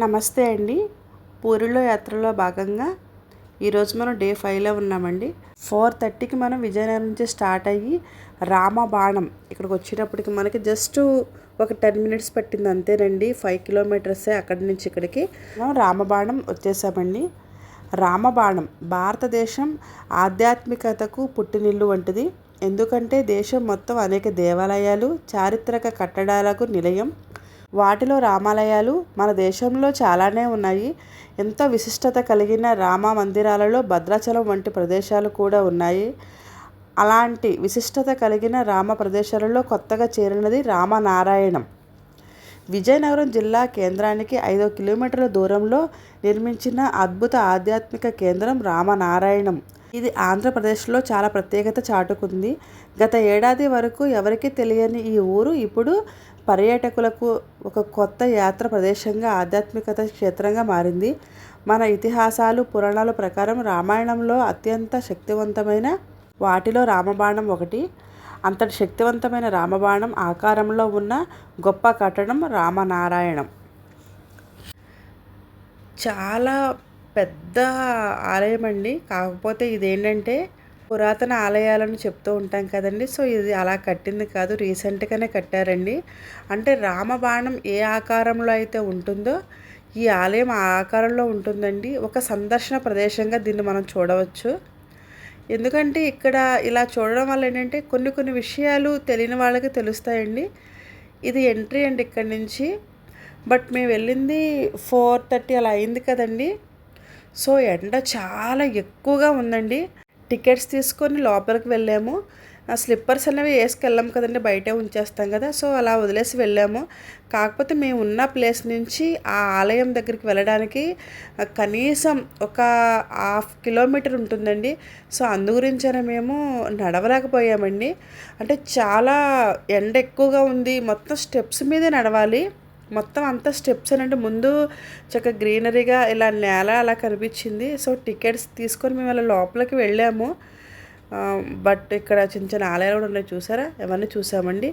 నమస్తే అండి. పూరిలో యాత్రలో భాగంగా ఈరోజు మనం డే ఫైవ్లో ఉన్నామండి. ఫోర్ థర్టీకి మనం విజయనగరం నుంచి స్టార్ట్ అయ్యి రామబాణం ఇక్కడికి వచ్చేటప్పటికి మనకి జస్ట్ ఒక టెన్ మినిట్స్ పట్టింది అంతేనండి. ఫైవ్ కిలోమీటర్సే అక్కడి నుంచి ఇక్కడికి మనం రామబాణం వచ్చేసామండి. రామబాణం భారతదేశం ఆధ్యాత్మికతకు పుట్టినిల్లు వంటిది. ఎందుకంటే దేశం మొత్తం అనేక దేవాలయాలు చారిత్రక కట్టడాలకు నిలయం. వాటిలో రామాలయాలు మన దేశంలో చాలానే ఉన్నాయి. ఎంతో విశిష్టత కలిగిన రామ మందిరాలలో భద్రాచలం వంటి ప్రదేశాలు కూడా ఉన్నాయి. అలాంటి విశిష్టత కలిగిన రామ ప్రదేశాలలో కొత్తగా చేరినది రామనారాయణం. విజయనగరం జిల్లా కేంద్రానికి ఐదో కిలోమీటర్ల దూరంలో నిర్మించిన అద్భుత ఆధ్యాత్మిక కేంద్రం రామనారాయణం. ఇది ఆంధ్రప్రదేశ్లో చాలా ప్రత్యేకత చాటుకుంది. గత ఏడాది వరకు ఎవరికీ తెలియని ఈ ఊరు ఇప్పుడు పర్యాటకులకు ఒక కొత్త యాత్ర ప్రదేశంగా ఆధ్యాత్మికత క్షేత్రంగా మారింది. మన ఇతిహాసాలు పురాణాల ప్రకారం రామాయణంలో అత్యంత శక్తివంతమైన వాటిలో రామబాణం ఒకటి. అంతటి శక్తివంతమైన రామబాణం ఆకారంలో ఉన్న గొప్ప కట్టడం రామనారాయణం. చాలా పెద్ద ఆలయం అండి. కాకపోతే ఇదేంటంటే పురాతన ఆలయాలను చెప్తూ ఉంటాం కదండి. సో ఇది అలా కట్టింది కాదు. రీసెంట్గానే కట్టారండి. అంటే రామబాణం ఏ ఆకారంలో అయితే ఉంటుందో ఈ ఆలయం ఆ ఆకారంలో ఉంటుందండి. ఒక సందర్శన ప్రదేశంగా దీన్ని మనం చూడవచ్చు. ఎందుకంటే ఇక్కడ ఇలా చూడడం వల్ల ఏంటంటే కొన్ని కొన్ని విషయాలు తెలియని వాళ్ళకి తెలుస్తాయండి. ఇది ఎంట్రీ అండి ఇక్కడి నుంచి. బట్ మేము వెళ్ళింది ఫోర్ థర్టీ అలా అయింది కదండి. సో ఎండ చాలా ఎక్కువగా ఉందండి. టికెట్స్ తీసుకొని లోపలికి వెళ్ళాము. స్లిప్పర్స్ అనేవి వేసుకెళ్ళాం కదండి బయటే ఉంచేస్తాం కదా. సో అలా వదిలేసి వెళ్ళాము. కాకపోతే మేము ఉన్న ప్లేస్ నుంచి ఆ ఆలయం దగ్గరికి వెళ్ళడానికి కనీసం ఒక హాఫ్ కిలోమీటర్ ఉంటుందండి. సో అందు గురించనే మేము నడవలేకపోయామండి. అంటే చాలా ఎండ ఎక్కువగా ఉంది. మొత్తం స్టెప్స్ మీదే నడవాలి. మొత్తం అంతా స్టెప్స్ అంటే ముందు చక్కగా గ్రీనరీగా ఇలా నేల అలా కనిపించింది. సో టికెట్స్ తీసుకొని మేము అలా లోపలికి వెళ్ళాము. బట్ ఇక్కడ చిన్న చిన్న ఆలయాలు కూడా ఉన్నాయి చూసారా? ఇవన్నీ చూసామండి.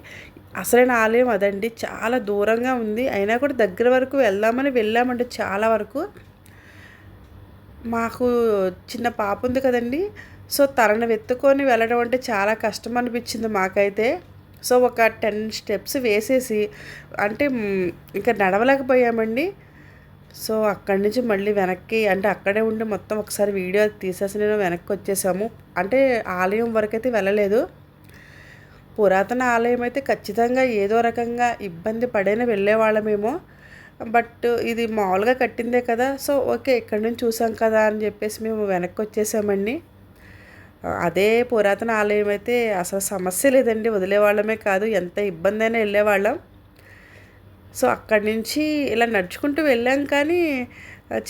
అసలైన ఆలయం అదండి. చాలా దూరంగా ఉంది. అయినా కూడా దగ్గర వరకు వెళ్దామని వెళ్ళామండి చాలా వరకు. మాకు చిన్న పాప ఉంది కదండి. సో తనను వెతుకొని వెళ్ళడం అంటే చాలా కష్టం అనిపించింది మాకైతే. సో ఒక టెన్ స్టెప్స్ వేసేసి అంటే ఇంకా నడవలేకపోయామండి. సో అక్కడి నుంచి మళ్ళీ వెనక్కి అంటే అక్కడే ఉండి మొత్తం ఒకసారి వీడియో తీసేసి నేను వెనక్కి వచ్చేసాము. అంటే ఆలయం వరకైతే వెళ్ళలేదు. పురాతన ఆలయం అయితే ఖచ్చితంగా ఏదో రకంగా ఇబ్బంది పడైన వెళ్ళేవాళ్ళమేమో. బట్ ఇది మామూలుగా కట్టిందే కదా సో ఓకే ఇక్కడి నుంచి చూసాం కదా అని చెప్పేసి మేము వెనక్కి వచ్చేసామండి. అదే పురాతన ఆలయం అయితే అసలు సమస్య లేదండి. వదిలేవాళ్ళమే కాదు ఎంత ఇబ్బంది అయినా వెళ్ళేవాళ్ళం సో అక్కడి నుంచి ఇలా నడుచుకుంటూ వెళ్ళాం కానీ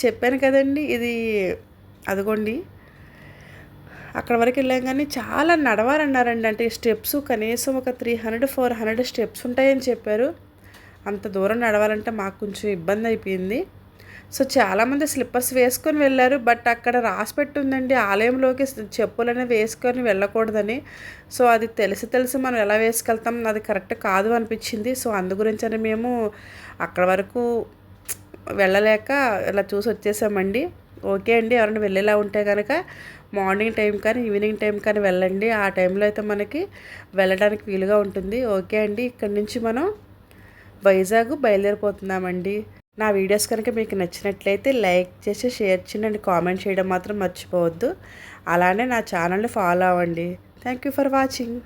చెప్పాను కదండి ఇది అదిగోండి. అక్కడ వరకు వెళ్ళాం కానీ చాలా నడవాలన్నారండి. అంటే స్టెప్స్ కనీసం ఒక three hundred four hundred steps ఉంటాయని చెప్పారు. అంత దూరం నడవాలంటే మాకు కొంచెం ఇబ్బంది అయిపోయింది. సో చాలామంది స్లిప్పర్స్ వేసుకొని వెళ్ళారు బట్ అక్కడ రాసి పెట్టుందండి ఆలయంలోకి చెప్పులని వేసుకొని వెళ్ళకూడదని. సో అది తెలిసి తెలిసి మనం ఎలా వేసుకెళ్తాం అది కరెక్ట్ కాదు అనిపించింది. సో అందు గురించి మేము అక్కడ వరకు వెళ్ళలేక ఇలా చూసి వచ్చేసామండి. ఓకే అండి ఎవరైనా వెళ్ళేలా ఉంటే కనుక మార్నింగ్ టైం కానీ ఈవినింగ్ టైం కానీ వెళ్ళండి. ఆ టైంలో అయితే మనకి వెళ్ళడానికి వీలుగా ఉంటుంది. ఓకే అండి ఇక్కడి నుంచి మనం వైజాగ్ బయలుదేరిపోతున్నామండి. నా వీడియోస్ కనుక మీకు నచ్చినట్లయితే లైక్ చేసి షేర్ చేయండి కామెంట్ చేయడం మాత్రం మర్చిపోవద్దు. అలానే నా ఛానల్ని ఫాలో అవ్వండి. Thank you for watching.